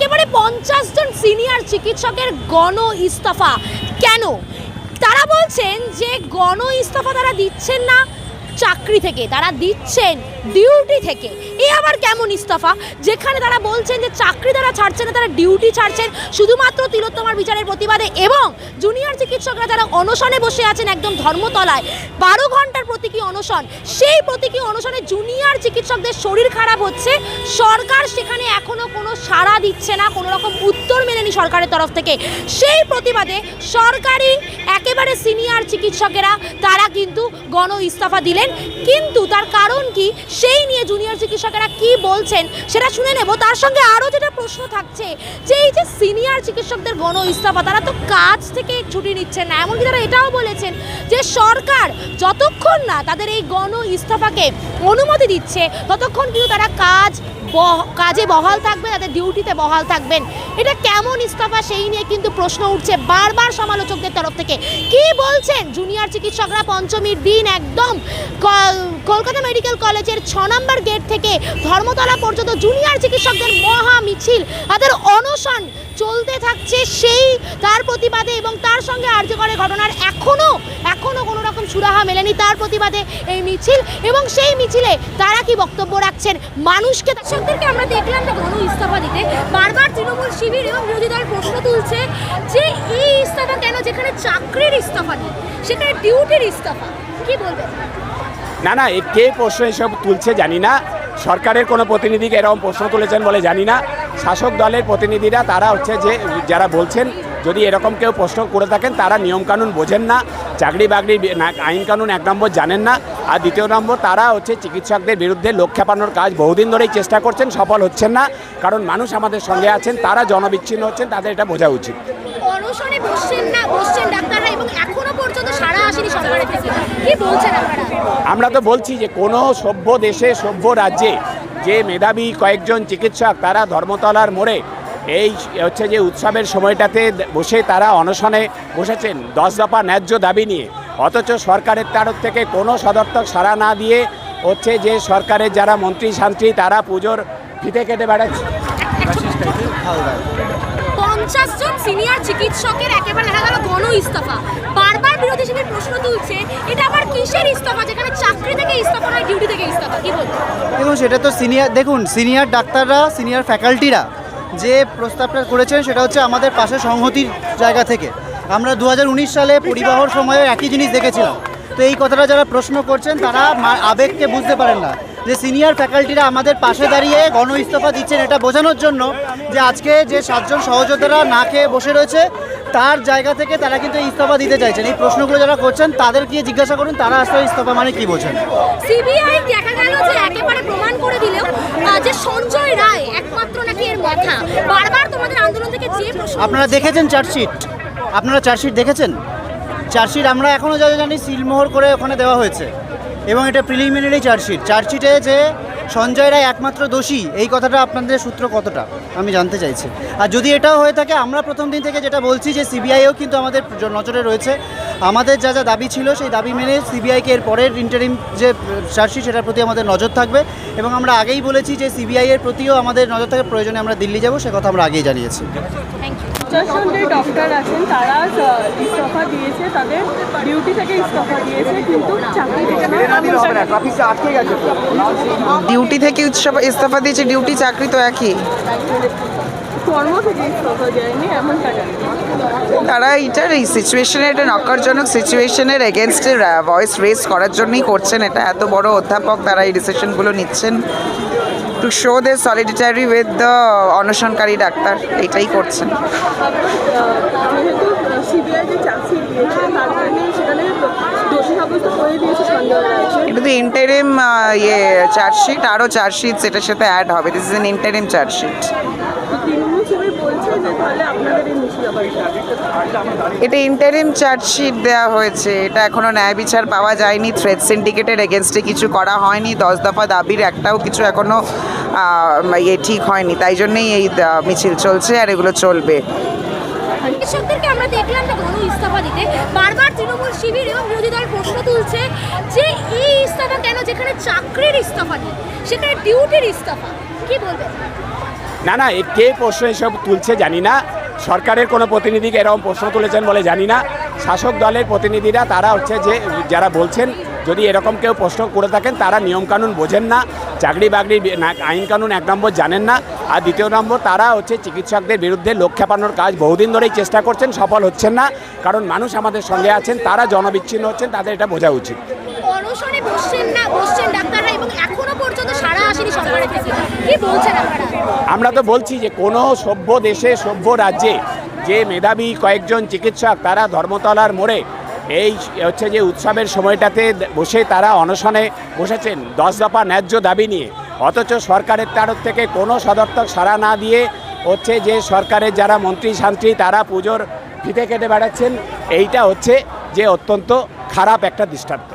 একেবারে পঞ্চাশ জন সিনিয়র চিকিৎসকের গণ ইস্তফা। কেন? তারা বলছেন যে গণ ইস্তফা তারা দিচ্ছেন না। চাকরি থেকে, তারা দিচ্ছেন ডিউটি থেকে। এ আবার কেমন ইস্তফা? যেখানে তারা বলছেন যে চাকরি তারা ছাড়ছে না, তারা ডিউটি ছাড়ছেন। শুধুমাত্র তিলোত্তমার বিচারের প্রতিবাদে এবং জুনিয়র চিকিৎসকরা যারা অনশনে বসে আছেন একদম ধর্মতলায়, বারো ঘণ্টার প্রতীকী অনশন, সেই প্রতীকী অনশনে জুনিয়র চিকিৎসকদের শরীর খারাপ হচ্ছে। সরকার সেখানে এখনও কোনো সাড়া দিচ্ছে না, কোনো রকম উত্তর মেলেনি সরকারের তরফ থেকে। সেই প্রতিবাদে সরকারি একেবারে সিনিয়র চিকিৎসকেরা, তারা কিন্তু গণ ইস্তফা দিলেন কিন্তু তার কারণ কি? সেই নিয়ে জুনিয়র চিকিৎসকেরা কি বলছেন সেটা শুনে নেব। তার সঙ্গে আরও যেটা প্রশ্ন থাকছে, যে এই যে সিনিয়র চিকিৎসকদের গণ ইস্তফা, তারা তো কাজ থেকে ছুটি নিচ্ছেন না, এমনকি তারা এটাও বলেছেন যে সরকার যতক্ষণ না তাদের এই গণ ইস্তফাকে অনুমতি দিচ্ছে, ততক্ষণ কিন্তু তারা কাজ কাজে বহাল থাকবে তাদের ডিউটিতে বহাল থাকবেন। এটা কেমন ইস্তফা সেই নিয়ে কিন্তু প্রশ্ন উঠছে বারবার সমালোচকদের তরফ থেকে। কি বলছেন? জুনিয়র চিকিৎসকরা পঞ্চমীর দিন একদম কল- কলকাতা মেডিকেল কলেজের ছ নম্বর গেট থেকে ধর্মতলা পর্যন্ত জুনিয়র চিকিৎসকদের মহা মিছিল, তাদের অনশন চলতে থাকছে সেই, তার প্রতিবাদে এবং তার সঙ্গে আর্যকরের ঘটনার এখনও এখনও কোনো রকম সুরাহা মেলেনি তার প্রতিবাদে এই মিছিল। এবং সেই মিছিলে তারা কি বক্তব্য রাখছেন? মানুষকে দর্শকদেরকে আমরা দেখলাম না কোনো ইস্তফা দিতে। বারবার তৃণমূল শিবির এবং বিরোধী দল প্রশ্ন তুলছে যে এই ইস্তফা কেন? যেখানে চাকরির ইস্তফা নেই, সেখানে ডিউটির ইস্তফা। কি বলবেন? না না কে প্রশ্ন এসব তুলছে জানি না। সরকারের কোনো প্রতিনিধিকে এরকম প্রশ্ন তুলেছেন বলে জানি না। শাসক দলের প্রতিনিধিরা তারা হচ্ছে যে, যারা বলছেন যদি এরকম কেউ প্রশ্ন করে থাকেন তারা নিয়মকানুন বোঝেন না চাকরি বাকরি বি- না- আইন কানুন এক নম্বর জানেন না আর দ্বিতীয় নম্বর তারা হচ্ছে চিকিৎসকদের বিরুদ্ধে লোক খেপানোর কাজ বহুদিন ধরেই চেষ্টা করছেন সফল হচ্ছেন না কারণ মানুষ আমাদের সঙ্গে আছেন তারা জনবিচ্ছিন্ন হচ্ছেন তাদের এটা বোঝা উচিত। আমরা তো বলছি যে কোনো সভ্য দেশে সভ্য রাজ্যে যে মেধাবী কয়েকজন চিকিৎসক তারা ধর্মতলার মোড়ে এই হচ্ছে যে উৎসবের সময়টাতে বসে তারা অনশনে বসেছেন। দশ দফা ন্যায্য দাবি নিয়ে। অথচ সরকারের তরফ থেকে কোনো সদর্থক সাড়া না দিয়ে হচ্ছে যে সরকারের যারা মন্ত্রী শান্ত্রী তারা পুজোর ফিতে কেটে বেড়াচ্ছে। পঞ্চাশ জন সিনিয়র চিকিৎসকের একেবারে দেখা গেল গণ ইস্তফা। বারবার বিরোধী শিবির প্রশ্ন তুলছে এটা আবার কিসের ইস্তফা? যেখানে চাকরি থেকে ইস্তফা নয় ডিউটি থেকে ইস্তফা। কি বলব? দেখুন সেটা তো সিনিয়র দেখুন সিনিয়র ডাক্তাররা সিনিয়র ফ্যাকাল্টিরা যে প্রস্তাবটা করেছেন সেটা হচ্ছে আমাদের পাশে সংহতির জায়গা থেকে। আমরা দু হাজার উনিশ সালে পরিবাহর সময়ে একই জিনিস দেখেছিলাম। তো এই কথাটা যারা প্রশ্ন করছেন, তারা আবেগকে বুঝতে পারেন না। যে সিনিয়র ফ্যাকাল্টিরা আমাদের পাশে দাঁড়িয়ে গণ ইস্তফা দিচ্ছেন, এটা বোঝানোর জন্য যে আজকে যে সাতজন সহযোদ্ধারা না খেয়ে বসে রয়েছে তার জায়গা থেকে তারা কিন্তু ইস্তফা দিতে চাইছেন। এই প্রশ্নগুলো যারা করছেন তাদের গিয়ে জিজ্ঞাসা করুন তারা আসলে ইস্তফা মানে কি বোঝেন? সিবিআই দেখা গেল যে একেবারে প্রমাণ করে দিলেও যে সঞ্জয় রায় একমাত্র নাকি এর মাথা। বারবার তোমাদের আন্দোলন থেকে যে প্রশ্ন আপনারা দেখেছেন চার্জশিট? আপনারা চার্জশিট দেখেছেন? চার্জশিট আমরা এখনও যা জানি সিলমোহর করে ওখানে দেওয়া হয়েছে। এবং এটা প্রিলিমিনারি চার্জশিট। চার্জশিটে যে সঞ্জয় রায় একমাত্র দোষী, এই কথাটা আপনাদের সূত্র কতটা? আমি জানতে চাইছি। আর যদি এটাও হয়ে থাকে, আমরা প্রথম দিন থেকে যেটা বলছি যে সিবিআইও কিন্তু আমাদের নজরে রয়েছে। আমাদের যা যা দাবি ছিল, সেই দাবি মেনে সিবিআইকে এর পরের ইন্টারিম যে চার্জশিট, সেটার প্রতি আমাদের নজর থাকবে। এবং আমরা আগেই বলেছি যে সিবিআইয়ের প্রতিও আমাদের নজর থাকে প্রয়োজনে আমরা দিল্লি যাব, সে কথা আমরা আগেই জানিয়েছি। থ্যাংক পঞ্চাশ জন যে ডক্টর আছেন তারা ইস্তফা দিয়েছে তাদের ডিউটি থেকে ইস্তফা দিয়েছে কিন্তু চাকরি ডিউটি থেকে উৎসব ইস্তফা দিয়েছে ডিউটি চাকরি তো একই। কর্ম থেকে ইস্তফা দেয়নি এমনটা তারা এটার এই সিচুয়েশনে এটা নক্কারজনক সিচুয়েশনের এগেনস্টে ভয়েস রেজ করার জন্যই করছেন। এটা এত বড় অধ্যাপক তারা এই ডিসিশনগুলো নিচ্ছেন। To show the solidarity with the অনশনকারী doctor, এটাই করছেন। এটা তো ইন্টারিম ইয়ে চার্জশিট আরও চার্জশিট সেটার সাথে অ্যাড হবে। This is an interim chargesheet এটা ইন্টারিম চার্জশিট দেওয়া হয়েছে। এটা এখনও ন্যায় বিচার পাওয়া যায়নি। থ্রেড সিন্ডিকেটের এগেনস্টে কিছু করা হয়নি। দশ দফা দাবির একটাও কিছু এখনও ইয়ে ঠিক হয়নি। তাই জন্যেই এই মিছিল চলছে আর এগুলো চলবে। চিকিৎসকদেরকে আমরা দেখলাম না গণ ইস্তফা দিতে। বারবার তৃণমূল শিবির এবং বিরোধী দল প্রশ্ন তুলছে যে এই ইস্তফা কেন? যেখানে চাকরির ইস্তফা নেই সেখানে ডিউটির ইস্তফা। কি বলবেন? না না এ কে প্রশ্ন এসব তুলছে জানি না। সরকারের কোনো প্রতিনিধিকে এরকম প্রশ্ন তুলেছেন বলে জানি না। শাসক দলের প্রতিনিধিরা তারা হচ্ছে যে, যারা বলছেন, যদি এরকম কেউ প্রশ্ন করে থাকেন, তারা নিয়মকানুন বোঝেন না চাকরি বাকরি আইন কানুন এক নম্বর জানেন না, আর দ্বিতীয় নম্বর তারা হচ্ছে চিকিৎসকদের বিরুদ্ধে লোক খেপানোর কাজ বহুদিন ধরেই চেষ্টা করছেন, সফল হচ্ছেন না, কারণ মানুষ আমাদের সঙ্গে আছেন, তারা জনবিচ্ছিন্ন হচ্ছেন, তাদের এটা বোঝা উচিত। অনশনে বসছেন না, বসছেন ডাক্তাররা এবং এখনও পর্যন্ত সারা আসেনি সরকারের কি বলছেন আপনারা? আমরা তো বলছি যে কোনো সভ্য দেশে, সভ্য রাজ্যে যে মেধাবী কয়েকজন চিকিৎসক তারা ধর্মতলার মোড়ে এই হচ্ছে যে উৎসবের সময়টাতে বসে তারা অনশনে বসেছেন, দশ দফা ন্যায্য দাবি নিয়ে। অথচ সরকারের তরফ থেকে কোনো সদর্থক সাড়া না দিয়ে হচ্ছে যে সরকারের যারা মন্ত্রী, শান্ত্রী তারা পুজোর ফিতে কেটে বেড়াচ্ছেন। এইটা হচ্ছে যে অত্যন্ত খারাপ একটা দৃষ্টান্ত।